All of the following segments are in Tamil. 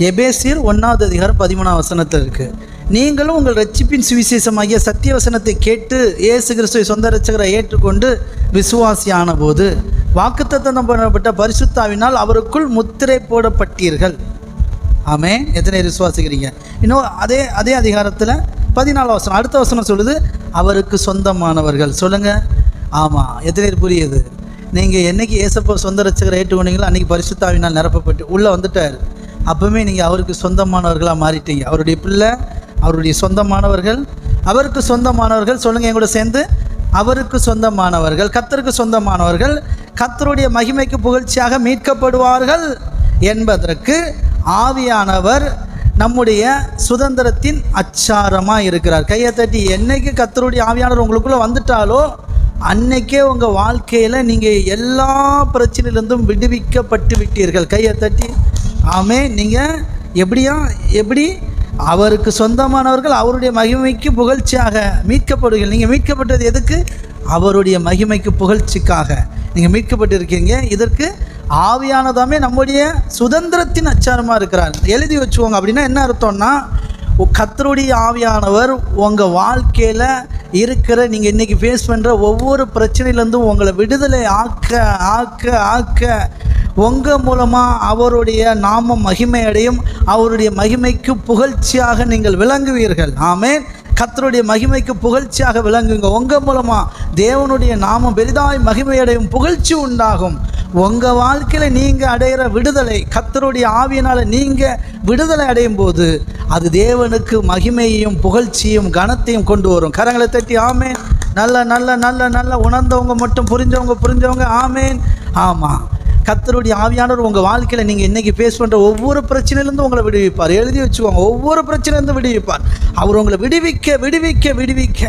எபேசியர் ஒன்றாவது அதிகாரம் பதிமூணாம் வசனத்தில் இருக்குது நீங்களும் உங்கள் ரட்சிப்பின் சுவிசேஷமாகிய சத்திய வசனத்தை கேட்டு ஏசு கிறிஸ்துவை சொந்த ரட்சகரை ஏற்றுக்கொண்டு விசுவாசியான போது வாக்குத்தத்தம் பண்ணப்பட்ட பரிசுத்தாவினால் அவருக்குள் முத்திரை போடப்பட்டீர்கள். ஆமே எத்தனை விசுவாசிக்கிறீங்க? இன்னும் அதே அதே அதிகாரத்தில் பதினாலாம் வசனம் அடுத்த வசனம் சொல்லுது அவருக்கு சொந்தமானவர்கள். சொல்லுங்கள் ஆமாம் எத்தனை புரியுது? நீங்கள் என்னைக்கு ஏசப்போ சொந்த ரட்சகரை ஏற்றுக்கொண்டீங்களோ அன்றைக்கி பரிசுத்தாவினால் நிரப்பப்பட்டு உள்ளே வந்துட்டார். அப்போவுமே நீங்கள் அவருக்கு சொந்தமானவர்களாக மாறிட்டீங்க. அவருடைய பிள்ளை அவருடைய சொந்தமானவர்கள் அவருக்கு சொந்தமானவர்கள் சொல்லுங்கள் என் கூட சேர்ந்து. அவருக்கு சொந்தமானவர்கள் கத்தருக்கு சொந்தமானவர்கள் கத்தருடைய மகிமைக்கு புகழ்ச்சியாக மீட்கப்படுவார்கள் என்பதற்கு ஆவியானவர் நம்முடைய சுதந்திரத்தின் அச்சாரமாக இருக்கிறார். கையை தட்டி என்னைக்கு கத்தருடைய ஆவியானவர் உங்களுக்குள்ளே வந்துட்டாலோ அன்னைக்கே உங்கள் வாழ்க்கையில் நீங்கள் எல்லா பிரச்சனையிலிருந்தும் விடுவிக்கப்பட்டு விட்டீர்கள். கையை தட்டி ஆமே நீங்கள் எப்படியா எப்படி அவருக்கு சொந்தமானவர்கள் அவருடைய மகிமைக்கு புகழ்ச்சியாக மீட்கப்படுவீர்கள் நீங்கள் மீட்கப்பட்டது எதுக்கு? அவருடைய மகிமைக்கு புகழ்ச்சிக்காக. நீங்கள் மீட்கப்பட்டிருக்கீங்க. இதற்கு ஆவியானதாமே நம்முடைய சுதந்திரத்தின் அச்சாரமாக இருக்கிறார். எழுதி வச்சுக்கோங்க. அப்படின்னா என்ன அர்த்தம்னா கத்தருடைய ஆவியானவர் உங்கள் வாழ்க்கையில் இருக்கிற நீங்கள் இன்றைக்கி ஃபேஸ் பண்ணுற ஒவ்வொரு பிரச்சனையிலேருந்தும் உங்களை விடுதலை ஆக்க ஆக்க ஆக்க உங்கள் மூலமாக அவருடைய நாம மகிமை அடையும் அவருடைய மகிமைக்கு புகழ்ச்சியாக நீங்கள் விளங்குவீர்கள். ஆமேன். கத்தருடைய மகிமைக்கு புகழ்ச்சியாக விளங்குங்க. உங்கள் மூலமாக தேவனுடைய நாமம் பெரிதாய் மகிமையடையும் புகழ்ச்சி உண்டாகும். உங்கள் வாழ்க்கையில் நீங்கள் அடையிற விடுதலை கத்தருடைய ஆவியினால் நீங்கள் விடுதலை அடையும் போது அது தேவனுக்கு மகிமையையும் புகழ்ச்சியும் கனத்தையும் கொண்டு வரும். கரங்களை தட்டி ஆமேன். நல்ல நல்ல நல்ல நல்ல உணர்ந்தவங்க மட்டும் புரிஞ்சவங்க புரிஞ்சவங்க ஆமேன். ஆமாம் கத்தருடைய ஆவியானவர் உங்கள் வாழ்க்கையில் நீங்கள் இன்றைக்கி ஃபேஸ் பண்ணுற ஒவ்வொரு பிரச்சனையிலேருந்து உங்களை விடுவிப்பார். எழுதி வச்சுக்கோங்க ஒவ்வொரு பிரச்சனையிலேருந்து விடுவிப்பார். அவர் உங்களை விடுவிக்க விடுவிக்க விடுவிக்க.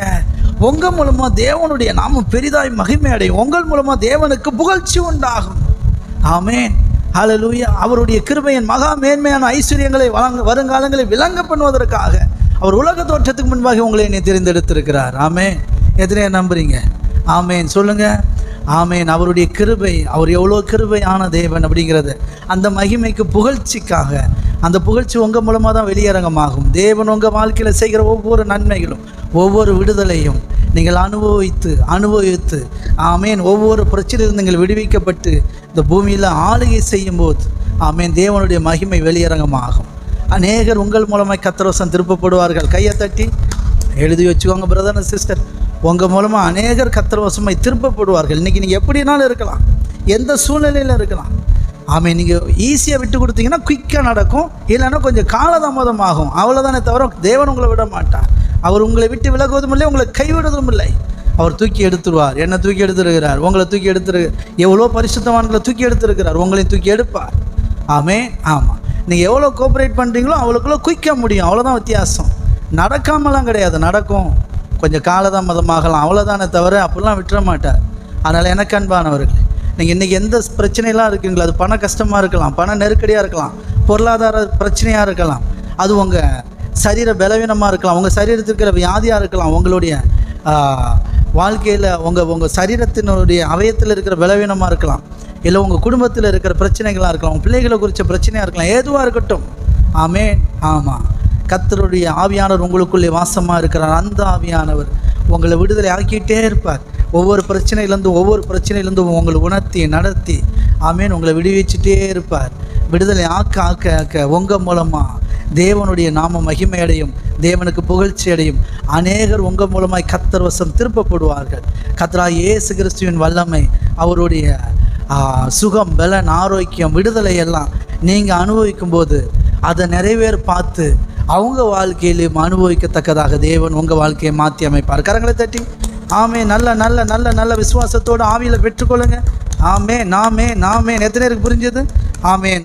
உங்கள் மூலமாக தேவனுடைய நாமம் பெரிதாய் மகிமை அடையும். உங்கள் மூலமாக தேவனுக்கு புகழ்ச்சி உண்டாகும். ஆமேன். ஹalleluya அவருடைய கிருபையின் மகா மேன்மையான ஐஸ்வர்யங்களை வழங்க வருங்காலங்களை விளங்க பண்ணுவதற்காக அவர் உலக தோற்றத்துக்கு முன்பாக உங்களை என்னை தெரிந்தெடுத்திருக்கிறார். ஆமே எதிரே நம்புறீங்க. ஆமேன். சொல்லுங்கள் ஆமேன். அவருடைய கிருபை அவர் எவ்வளோ கிருபையான தேவன் அப்படிங்கிறது அந்த மகிமைக்கு புகழ்ச்சிக்காக அந்த புகழ்ச்சி உங்கள் மூலமாக தான் வெளியரங்கமாகும். தேவன் உங்கள் வாழ்க்கையில் செய்கிற ஒவ்வொரு நன்மைகளும் ஒவ்வொரு விடுதலையும் நீங்கள் அனுபவித்து அனுபவித்து ஆமேன் ஒவ்வொரு பிரச்சனையிலிருந்து நீங்கள் விடுவிக்கப்பட்டு இந்த பூமியில் ஆளுகை செய்யும் போது ஆமேன் தேவனுடைய மகிமை வெளியரங்கமாகும். அநேகர் உங்கள் மூலமாக கத்திரவசம் திருப்பப்படுவார்கள். கையை தட்டி எழுதி வச்சுக்கோங்க பிரதர் சிஸ்டர் உங்கள் மூலமாக அநேகர் கத்திரவசமாய் திருப்பப்படுவார்கள் இன்றைக்கி நீங்கள் எப்படினாலும் இருக்கலாம். எந்த சூழ்நிலையில் இருக்கலாம். ஆமாம் நீங்கள் ஈஸியாக விட்டு கொடுத்தீங்கன்னா குயிக்காக நடக்கும். இல்லைன்னா கொஞ்சம் காலதாமதம் ஆகும் அவ்வளோதானே தவிர தேவன் உங்களை விட மாட்டார். அவர் உங்களை விட்டு விலகுவதும் இல்லை உங்களை கைவிடுவதும் இல்லை. அவர் தூக்கி எடுத்துருவார். என்னை தூக்கி எடுத்துருக்கிறார். உங்களை தூக்கி எடுத்துரு எவ்வளோ பரிசுத்தவான்களை தூக்கி எடுத்துருக்கிறார். உங்களையும் தூக்கி எடுப்பார். ஆமே ஆமாம் நீங்கள் எவ்வளோ கோஆப்ரேட் பண்ணுறீங்களோ அவளுக்குள்ளே குயிக்க முடியும். அவ்வளோதான் வித்தியாசம். நடக்காமலாம் கிடையாது. நடக்கும். கொஞ்சம் காலதாமதமாகலாம் அவ்வளோதானே தவிர அப்படிலாம் விட்டுற மாட்டார் அதனால் எனக்கு அன்பானவர்கள் நீங்கள் இன்றைக்கி எந்த பிரச்சனையெல்லாம் இருக்குங்களா அது பண கஷ்டமாக இருக்கலாம் பண நெருக்கடியாக இருக்கலாம் பொருளாதார பிரச்சனையாக இருக்கலாம் அது உங்கள் சரீர பலவீனமாக இருக்கலாம் உங்கள் சரீரத்தில் இருக்கிற வியாதியாக இருக்கலாம் உங்களுடைய வாழ்க்கையில் உங்கள் உங்கள் சரீரத்தினுடைய அவயத்தில் இருக்கிற பலவீனமாக இருக்கலாம் இல்லை உங்கள் குடும்பத்தில் இருக்கிற பிரச்சனைகளாக இருக்கலாம் உங்கள் பிள்ளைகளை குறித்த பிரச்சனையாக இருக்கலாம் ஏதுவாக இருக்கட்டும். ஆமே. ஆமாம் கத்தருடைய ஆவியானவர் உங்களுக்குள்ளே வாசமாக இருக்கிறார். அந்த ஆவியானவர் உங்களை விடுதலை ஆக்கிட்டே இருப்பார். ஒவ்வொரு பிரச்சனையிலேருந்து ஒவ்வொரு பிரச்சனையிலேருந்து உங்களை உணர்த்தி நடத்தி ஆமேன் உங்களை விடுவிச்சுட்டே இருப்பார். விடுதலை ஆக்க ஆக்க ஆக்க உங்கள் மூலமாக தேவனுடைய நாம மகிமையடையும் தேவனுக்கு புகழ்ச்சி அடையும். அநேகர் உங்கள் மூலமாய் கத்தர் வசம் திருப்பப்படுவார்கள். கத்தரா ஏசு கிறிஸ்துவின் வல்லமை அவருடைய சுகம் பலன் ஆரோக்கியம் விடுதலை எல்லாம் நீங்கள் அனுபவிக்கும் போது அதை நிறைவேற பார்த்து அவங்க வாழ்க்கையிலும் அனுபவிக்கத்தக்கதாக தேவன் உங்கள் வாழ்க்கையை மாற்றி அமைப்பார். கரங்களை தட்டி. ஆமே நல்ல நல்ல நல்ல நல்ல விசுவாசத்தோடு ஆவியில் பெற்றுக்கொள்ளுங்க. ஆமே நாமே நாமே எத்தனை பேருக்கு புரிஞ்சது? ஆமே